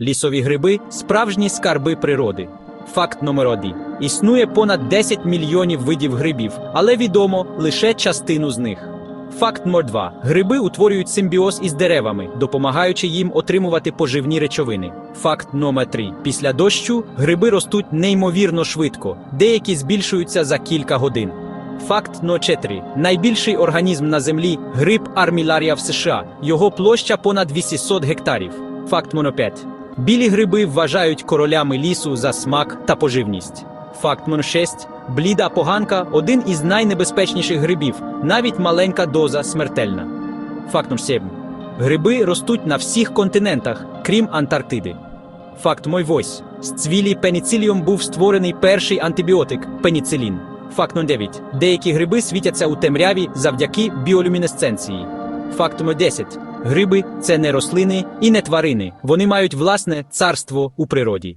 Лісові гриби справжні скарби природи. Факт номер один. Існує понад 10 мільйонів видів грибів, але відомо лише частину з них. Факт номер 2. Гриби утворюють симбіоз із деревами, допомагаючи їм отримувати поживні речовини. Факт номер 3. Після дощу гриби ростуть неймовірно швидко, деякі збільшуються за кілька годин. Факт номер 4. Найбільший організм на землі гриб арміларія в США. Його площа понад 800 гектарів. Факт номер 5. Білі гриби вважають королями лісу за смак та поживність. Факт номер 6. Бліда поганка один із найнебезпечніших грибів, навіть маленька доза смертельна. Факт номер 7. Гриби ростуть на всіх континентах, крім Антарктиди. Факт мой вось. З цвілі пеніциліум був створений перший антибіотик пеніцилін. Факт номер 9. Деякі гриби світяться у темряві завдяки біолюмінесценції. Факт номер 10. Гриби це не рослини і не тварини. Вони мають власне царство у природі.